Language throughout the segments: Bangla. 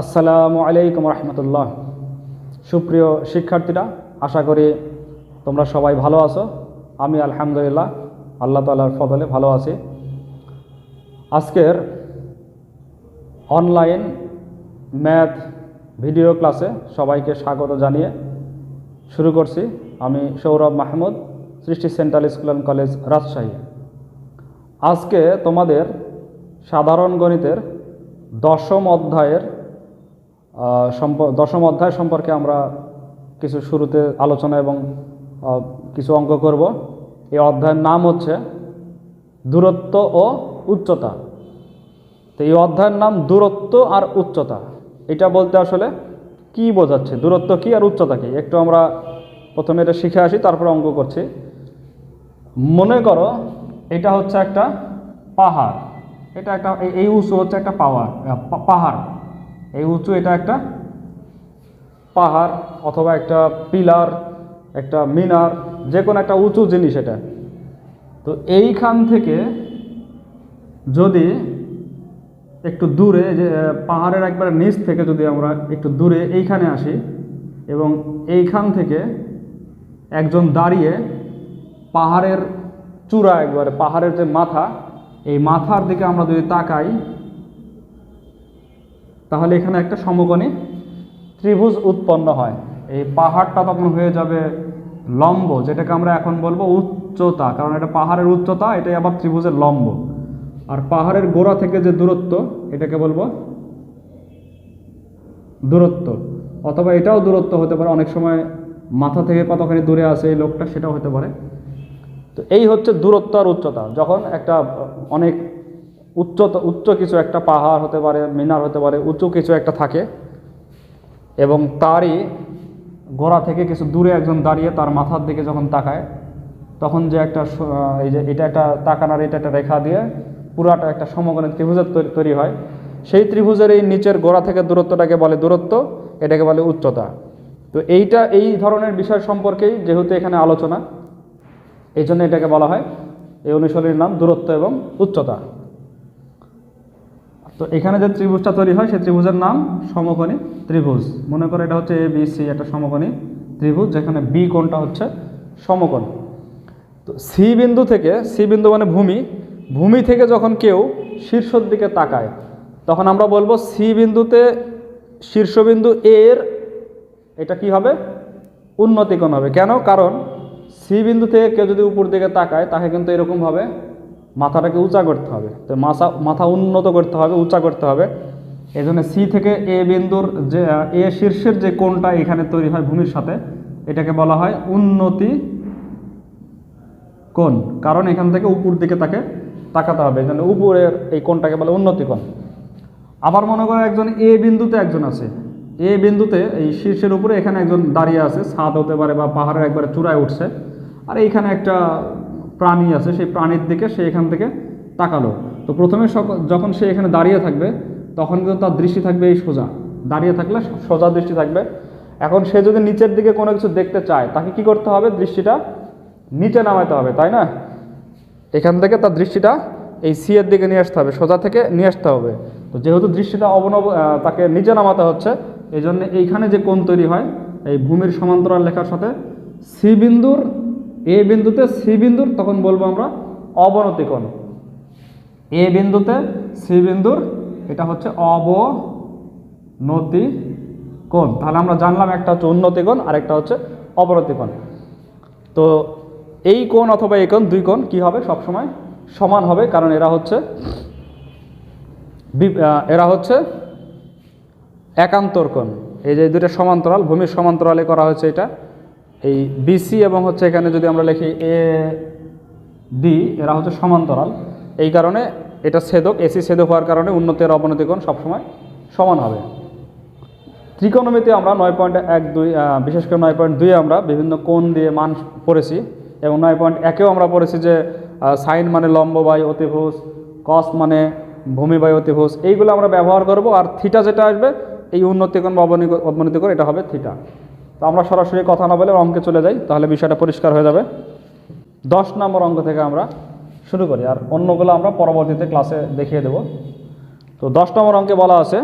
আসসালামু আলাইকুম রহমতুল্লাহ। সুপ্রিয় শিক্ষার্থীরা, আশা করি তোমরা সবাই ভালো আছো। আমি আলহামদুলিল্লাহ, আল্লাহ তালার ফদলে ভালো আছি। আজকের অনলাইন ম্যাথ ভিডিও ক্লাসে সবাইকে স্বাগত জানিয়ে শুরু করছি আমি Sourav Mahmud, Srishti central school and college Rajshahi. আজকে তোমাদের সাধারণ গণিতের দশম অধ্যায়ের দশম অধ্যায় সম্পর্কে আমরা কিছু শুরুতে আলোচনা এবং কিছু অঙ্ক করব। এই অধ্যায়ের নাম হচ্ছে দূরত্ব ও উচ্চতা। তো এই অধ্যায়ের নাম দূরত্ব আর উচ্চতা। এটা বলতে আসলে কি বোঝাচ্ছে? দূরত্ব কি আর উচ্চতা কি? একটু আমরা প্রথমে এটা শিখে আসি, তারপরে অঙ্ক করছি। মনে করো এটা হচ্ছে একটা পাহাড়। এটা একটা, এই- উঁচু হচ্ছে একটা পাওয়ার পাহাড়। এই উঁচু এটা একটা পাহাড় অথবা একটা পিলার, একটা মিনার যে কোনো একটা উঁচু জিনিস এটা। তো এইখান থেকে যদি একটু দূরে যে পাহাড়ের একবার নিচ থেকে যদি আমরা একটু দূরে এইখানে আসি এবং এইখান থেকে একজন দাঁড়িয়ে পাহাড়ের চূড়া একবারে, পাহাড়ের যে মাথা, এই মাথার দিকে আমরা যদি তাকাই তাহলে এখানে একটা সমকোণী ত্রিভুজ উৎপন্ন হয়। এই পাহাড়টা তখন হয়ে যাবে লম্ব, যেটাকে আমরা এখন বলব উচ্চতা, কারণ এটা পাহাড়ের উচ্চতা, এটাই আবার ত্রিভুজের লম্ব। আর পাহাড়ের গোড়া থেকে যে দূরত্ব, এটাকে বলব দূরত্ব, অথবা এটাও দূরত্ব হতে পারে। অনেক সময় মাথা থেকে কতখানি দূরে আছে এই লোকটা, সেটাও হতে পারে। তো এই হচ্ছে দূরত্ব আর উচ্চতা। যখন একটা অনেক উচ্চ উচ্চ কিছু একটা পাহাড় হতে পারে, মিনার হতে পারে, উঁচু কিছু একটা থাকে। এবং তারই গোড়া থেকে কিছু দূরে একজন দাঁড়িয়ে তার মাথার দিকে যখন তাকায়, তখন যে একটা এই যে এটা একটা তাকানার এটা একটা রেখা দিয়ে পুরাটা একটা সমকোণী ত্রিভুজের তৈরি- হয়। সেই ত্রিভুজের এই নিচের গোড়া থেকে দূরত্বটাকে বলে দূরত্ব, এটাকে বলে উচ্চতা। তো এইটা, এই ধরনের বিষয় সম্পর্কেই যেহেতু এখানে আলোচনা, এই জন্য এটাকে বলা হয়, এই অনুশীলনীর নাম দূরত্ব এবং উচ্চতা। তো এখানে যে ত্রিভুজটা তৈরি হয়, সেই ত্রিভুজের নাম সমকোণী ত্রিভুজ। মনে করো এটা হচ্ছে এ বি সি একটা সমকোণী ত্রিভুজ, যেখানে বি কোণটা হচ্ছে সমকোণ। তো সি বিন্দু থেকে সি বিন্দু মানে ভূমি। ভূমি থেকে যখন কেউ শীর্ষর দিকে তাকায়, তখন আমরা বলব সি বিন্দুতে শীর্ষবিন্দু এর এটা কি হবে? উন্নতিকোণ হবে। কেন? কারণ সি বিন্দু থেকে কেউ যদি উপর দিকে তাকায়, তাকে কিন্তু এরকমভাবে মাথাটাকে উঁচা করতে হবে। তো মাথা মাথা উন্নত করতে হবে, উঁচা করতে হবে। এই জন্য সি থেকে এ বিন্দুর যে, এ শীর্ষের যে কোণটা এখানে তৈরি হয় ভূমির সাথে, এটাকে বলা হয় উন্নতি কোণ। কারণ এখান থেকে উপর দিকে তাকে তাকাতে হবে। এখানে উপরের এই কোণটাকে বলে উন্নতি কোণ। আবার মনে করো একজন এ বিন্দুতে একজন আছে। এ বিন্দুতে এই শীর্ষের উপরে এখানে একজন দাঁড়িয়ে আছে। ছাদ হতে পারে বা পাহাড়ের একবারে চূড়ায় উঠছে। আর এইখানে একটা প্রাণী আছে, সেই প্রাণীর দিকে সে এখান থেকে তাকালো। তো প্রথমে যখন সে এখানে দাঁড়িয়ে থাকবে, তখন কিন্তু তার দৃষ্টি থাকবে এই সোজা। দাঁড়িয়ে থাকলে সোজা দৃষ্টি থাকবে। এখন সে যদি নিচের দিকে কোনো কিছু দেখতে চায়, তাকে কি করতে হবে? দৃষ্টিটা নিচে নামাতে হবে, তাই না? এখান থেকে তার দৃষ্টিটা এই সি এর দিকে নিয়ে আসতে হবে, সোজা থেকে নিয়ে আসতে হবে। তো যেহেতু দৃষ্টিটা অবনব তাকে নিচে নামাতে হচ্ছে এই জন্য এইখানে যে কোণ তৈরি হয়, এই ভূমির সমান্তরাল লেখার সাথে সি বিন্দুর এ বিন্দুতে সি বিন্দুর, তখন বলব আমরা অবনতি কোণ এ বিন্দুতে সি বিন্দুর, এটা হচ্ছে অবনতি কোণ তাহলে আমরা জানলাম একটা হচ্ছে উন্নতি কোণ আর একটা হচ্ছে অবনতি কোণ তো এই কোণ অথবা এই কোণ, দুই কোণ কী হবে? সবসময় সমান হবে, কারণ এরা হচ্ছে এরা হচ্ছে একান্তর কোণ। এই যে দুটো সমান্তরাল, ভূমির সমান্তরালে করা হয়েছে এটা। এই বিসি এবং হচ্ছে এখানে যদি আমরা লিখি এ ডি এরা হচ্ছে সমান্তরাল। এই কারণে এটা ছেদক এসি ছেদক হওয়ার কারণে উন্নতি আর সবসময় সমান হবে। ত্রিকোণমিতি আমরা নয় পয়েন্ট এক দুই বিশেষ করে নয় পয়েন্ট দুই আমরা বিভিন্ন কোণ দিয়ে মান পড়েছি এবং নয় পয়েন্ট একেও আমরা পড়েছি যে সাইন মানে লম্ব বাই অতিভুজ কস মানে ভূমি বাই অতিভুজ, এইগুলো আমরা ব্যবহার করব। আর থিটা যেটা আসবে, এই উন্নতিকোণ বা অবনী- অবনতিকোণ, এটা হবে থিটা তো আমরা সরাসরি কথা না বলে অঙ্কে চলে যাই, তাহলে বিষয়টা পরিষ্কার হয়ে যাবে। দশ নম্বর অঙ্ক থেকে আমরা শুরু করি, আর অন্যগুলো আমরা পরবর্তীতে ক্লাসে দেখিয়ে দেব। তো দশ নম্বর অঙ্কে বলা আছে,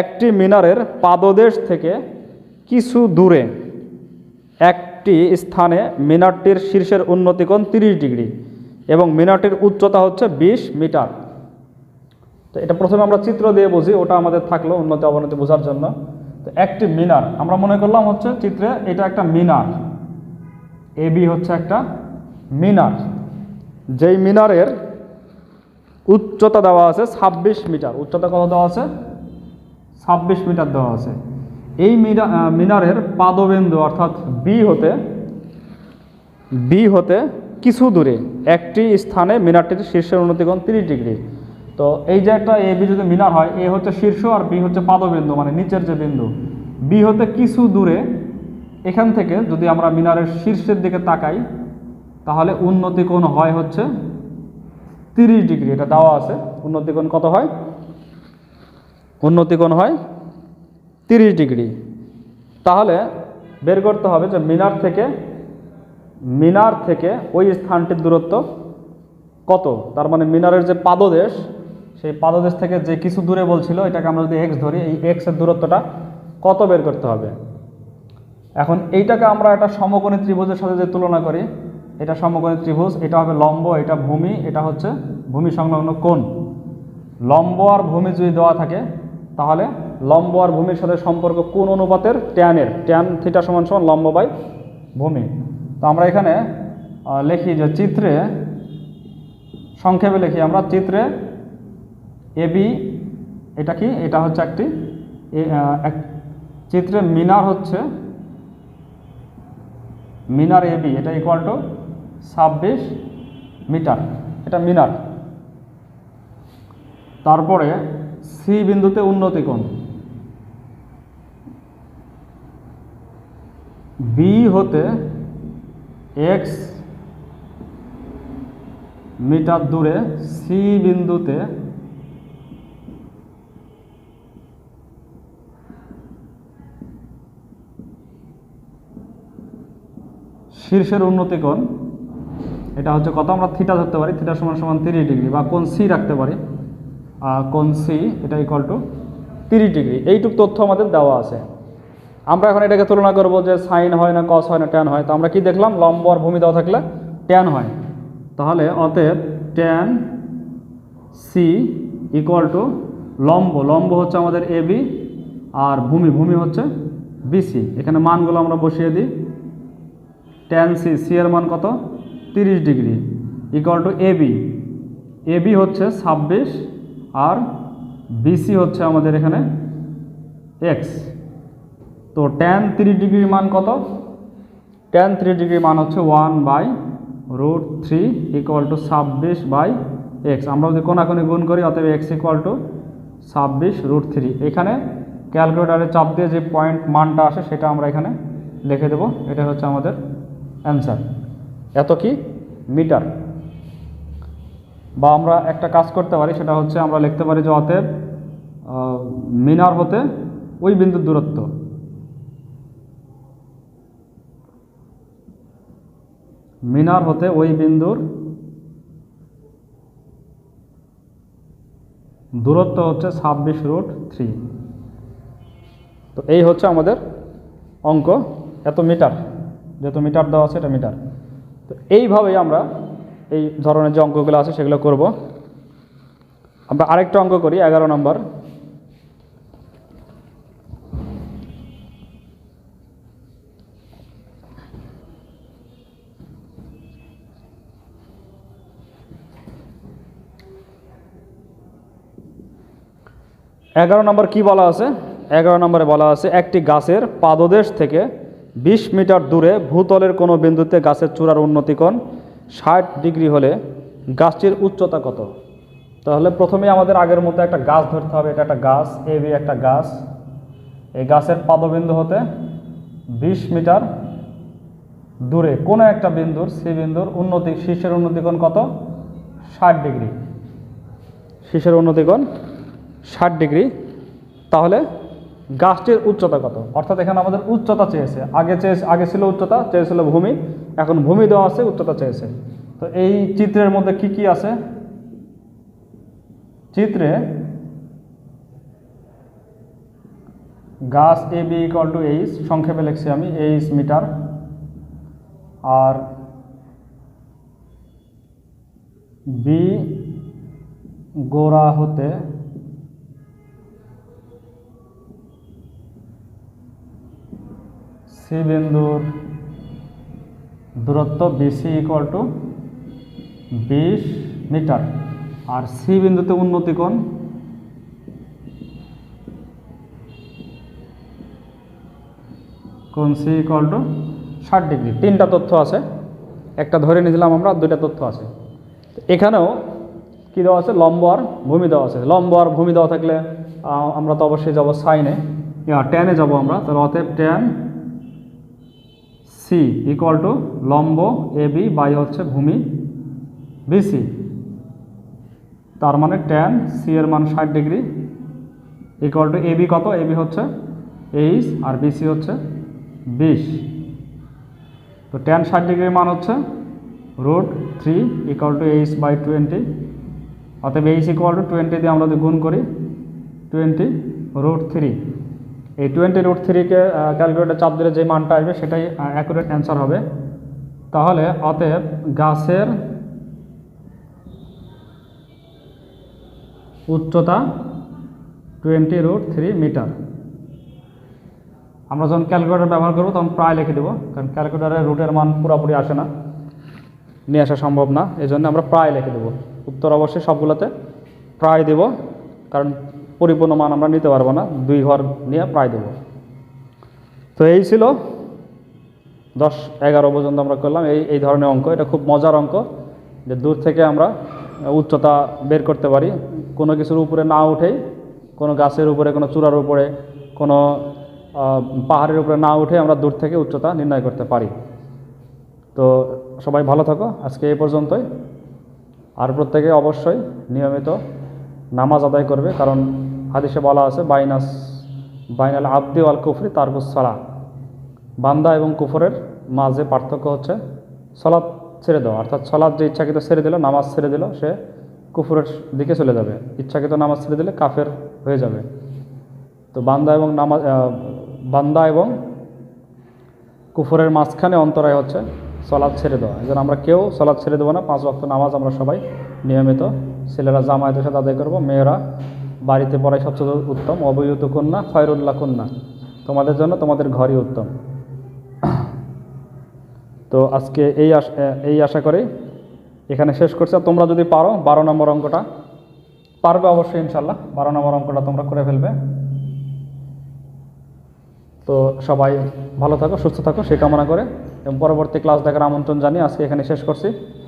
একটি মিনারের পাদদেশ থেকে কিছু দূরে একটি স্থানে মিনারটির শীর্ষের উন্নতিকোণ তিরিশ ডিগ্রি এবং মিনারটির উচ্চতা হচ্ছে বিশ মিটার। তো এটা প্রথমে আমরা চিত্র দিয়ে বুঝি, ওটা আমাদের থাকল উন্নতি অবনতি বোঝার জন্য। তো একটি মিনার আমরা মনে করলাম হচ্ছে চিত্রে এটা একটা মিনার এ বি হচ্ছে একটা মিনার যেই মিনারের উচ্চতা দেওয়া আছে ছাব্বিশ মিটার, উচ্চতা কত দেওয়া আছে? ছাব্বিশ মিটার দেওয়া আছে। এই মিনা- মিনারের পাদবিন্দু অর্থাৎ বি হতে বি হতে কিছু দূরে, একটি স্থানে মিনারটির শীর্ষের উন্নতিকোণ তিরিশ ডিগ্রি। তো এই যে একটা এ, বি যদি মিনার হয়, এ হচ্ছে শীর্ষ আর বি হচ্ছে পাদবিন্দু মানে নিচের যে বিন্দু। বি হতে কিছু দূরে, এখান থেকে যদি আমরা মিনারের শীর্ষের দিকে তাকাই, তাহলে উন্নতিকোণ হয় হচ্ছে তিরিশ ডিগ্রি, এটা দেওয়া আছে। উন্নতিকোণ কত হয়? উন্নতিকোণ হয় তিরিশ ডিগ্রি। তাহলে বের করতে হবে যে মিনার থেকে মিনার থেকে ওই স্থানটির দূরত্ব কত? তার মানে মিনারের যে পাদদেশ সেই পাদদেশ থেকে যে কিছু দূরে বলছিল, এটাকে আমরা যদি এক্স ধরি, এই এক্সের দূরত্বটা কত বের করতে হবে? এখন এইটাকে আমরা একটা সমকোণী ত্রিভুজের সাথে যে তুলনা করি, এটা সমকোণী ত্রিভুজ, এটা হবে লম্ব, এটা ভূমি, এটা হচ্ছে ভূমি সংলগ্ন কোণ। লম্ব আর ভূমি যদি দেওয়া থাকে, তাহলে লম্ব আর ভূমির সাথে সম্পর্ক কোন অনুপাতের ট্যানের ট্যান থিটা সমান সমান লম্ব বাই ভূমি। তো আমরা এখানে লিখি যে চিত্রে, সংক্ষেপে লিখি আমরা, চিত্রে এবি এটা কি? এটা হচ্ছে একটি এক চিত্রে মিনার হচ্ছে, মিনার এবি এটা ইকুয়াল টু ছাব্বিশ মিটার, এটা মিনার। তারপরে সি বিন্দুতে উন্নতি কোণ। বি হতে এক্স মিটার দূরে সি বিন্দুতে শীর্ষের উন্নতি কোণ, এটা হচ্ছে কত? আমরা থিটা ধরতে পারি থিটা সমান সমান তিরিশ ডিগ্রি, বা কোন সি রাখতে পারি। কোন সি এটা ইকুয়াল টু তিরিশ ডিগ্রি, এইটুক তথ্য আমাদের দেওয়া আছে। আমরা এখন এটাকে তুলনা করব যে সাইন হয় না কস হয় না ট্যান হয়। তো আমরা কি দেখলাম? লম্ব আর ভূমি দেওয়া থাকলে ট্যান হয়। তাহলে অতএব ট্যান সি ইকুয়াল টু লম্ব লম্ব হচ্ছে আমাদের এবি আর ভূমি ভূমি হচ্ছে বিসি এখানে মানগুলো আমরা বসিয়ে দিই। ট্যান সি সি এর মান কত? তিরিশ degree. Equal to A B A B হচ্ছে ছাব্বিশ আর বিসি হচ্ছে আমাদের এখানে এক্স তো ট্যান তিরিশ ডিগ্রির মান কত? ট্যান থ্রি ডিগ্রি মান হচ্ছে one by root three equal to ছাব্বিশ বাই এক্স আমরা যদি কোনাকুনি গুণ করি, অতএব এক্স ইকুয়াল টু ছাব্বিশ রুট থ্রি এখানে ক্যালকুলেটারে চাপ দিয়ে যে পয়েন্ট মানটা আসে, সেটা আমরা এখানে লিখে দেব। এটা হচ্ছে আমাদের অ্যান্সার এত কি? মিটার বা আমরা একটা কাজ করতে পারি, সেটা হচ্ছে আমরা লিখতে পারি যে অতএব মিনার হতে ওই বিন্দুর দূরত্ব। মিনার হতে ওই বিন্দুর দূরত্ব হচ্ছে ছাব্বিশ রুট থ্রি তো এই হচ্ছে আমাদের অঙ্ক। এত মিটার যেহেতু মিটার দেওয়া আছে, এটা মিটার তো এইভাবেই আমরা এই ধরনের যে অঙ্কগুলো আছে, সেগুলো করব। আমরা আরেকটা অঙ্ক করি, এগারো নম্বর। এগারো নম্বর কি বলা আছে? এগারো নম্বরে বলা আছে, একটি গাছের পাদদেশ থেকে বিশ মিটার দূরে ভূতলের কোনো বিন্দুতে গাছের চূড়ার উন্নতিকোণ ষাট ডিগ্রি হলে গাছটির উচ্চতা কত? তাহলে প্রথমে আমাদের আগের মতো একটা গাছ ধরতে হবে। এটা একটা গাছ এ বি একটা গাছ। এই গাছের পাদবিন্দু হতে বিশ মিটার দূরে কোনো একটা বিন্দুর, সি বিন্দুর উন্নতি, শীর্ষের উন্নতিকোণ কত? ষাট ডিগ্রি। শীর্ষের উন্নতিকোণ ষাট ডিগ্রি। তাহলে গাছটির উচ্চতা কত? অর্থাৎ এখানে আমাদের উচ্চতা চেয়েছে। আগে চেয়ে, আগে ছিল উচ্চতা, চেয়েছিল ভূমি। এখন ভূমি দেওয়া আছে, উচ্চতা চেয়েছে। তো এই চিত্রের মধ্যে কি কি আছে? চিত্রে গাছ A B equal to H, সংক্ষেপে লিখছি আমি, এইচ মিটার। আর বি গোড়া হতে সি বিন্দুর দূরত্ব বিসি ইকুয়াল টু বিশ মিটার। আর সি বিন্দুতে উন্নতি কোণ? কোণ সি ইকুয়াল টু ষাট ডিগ্রি। তিনটা তথ্য আছে। একটা ধরে নিয়েছিলাম আমরা দুইটা তথ্য আছে। এখানেও কি দেওয়া আছে? লম্ব আর ভূমি দেওয়া আছে। লম্ব আর ভূমি দেওয়া থাকলে আমরা তো অবশ্যই যাব সাইনে টেনে যাব আমরা। তাহলে অতএব টেন সি ইকুয়াল টু লম্ব এ বি বাই হচ্ছে ভূমি বিসি তার মানে টেন সি এর মান ষাট degree. Equal to A B কত? এ বি হচ্ছে এইচ আর বিসি হচ্ছে বিশ। তো টেন ষাট ডিগ্রির মান হচ্ছে root three equal to H by twenty অতএব এইচ ইকুয়াল টু টোয়েন্টি দিয়ে আমরা যদি গুণ করি টোয়েন্টি রুট থ্রি এই টোয়েন্টি রুট থ্রিকে ক্যালকুলেটর চাপ দিলে যে মানটা আসবে সেটাই অ্যাকুরেট অ্যান্সার হবে। তাহলে অতএব গাছের উচ্চতা টোয়েন্টি রুট থ্রি মিটার আমরা যখন ক্যালকুলেটার ব্যবহার করব তখন প্রায় লিখে দেবো, কারণ ক্যালকুলেটারের রুটের মান পুরোপুরি আসে না, নিয়ে আসা সম্ভব না এই আমরা প্রায় লিখে দেবো। উত্তর অবশ্যই সবগুলোতে প্রায় দেব, কারণ পরিপূর্ণ মান আমরা নিতে পারব না, দুই ঘর নিয়ে প্রায় দেব। তো এই ছিল দশ এগারো পর্যন্ত আমরা করলাম। এই এই ধরনের অঙ্ক, এটা খুব মজার অঙ্ক, যে দূর থেকে আমরা উচ্চতা বের করতে পারি। কোনো কিছুর উপরে না উঠেই, কোনো গাছের উপরে, কোনো চূড়ার উপরে, কোনো পাহাড়ের উপরে না উঠে আমরা দূর থেকে উচ্চতা নির্ণয় করতে পারি। তো সবাই ভালো থাকো। আজকে এই পর্যন্তই। আর প্রত্যেকে অবশ্যই নিয়মিত নামাজ আদায় করবে, কারণ হাদিসে বলা আছে, বাইনাস, বাইনাল আব্দি আল কুফরি তারকুস সালা। বান্দা এবং কুফরের মাঝে পার্থক্য হচ্ছে সলাৎ ছেড়ে দেওয়া। অর্থাৎ সলাৎ যে ইচ্ছাকৃত ছেড়ে দিল, নামাজ ছেড়ে দিল, সে কুফরের দিকে চলে যাবে। ইচ্ছাকৃত নামাজ ছেড়ে দিলে কাফের হয়ে যাবে। তো বান্দা এবং নামাজ বান্দা এবং কুফরের মাঝখানে অন্তরায় হচ্ছে সলাদ ছেড়ে দেওয়া। এই আমরা কেউ সলাদ ছেড়ে দেবো না, পাঁচ ওয়াক্ত নামাজ আমরা সবাই নিয়মিত ছেলেরা জামায়াতের সাথে আদায় করব, মেয়েরা বাড়িতে পড়াই সবচেয়ে উত্তম অবহিত কন্যা, খয়রুল্লাহ কন্যা। তোমাদের জন্য তোমাদের ঘরই উত্তম। তো আজকে এই আশ এই আশা করে এখানে শেষ করছি। তোমরা যদি পারো, বারো নম্বর অঙ্কটা পারবে অবশ্যই ইনশাল্লাহ বারো নম্বর অঙ্কটা তোমরা করে ফেলবে। তো সবাই ভালো থাকো, সুস্থ থাকো সেই কামনা করে। এবং পরবর্তী ক্লাস দেখার আমন্ত্রণ জানিয়ে আজকে এখানে শেষ করছি।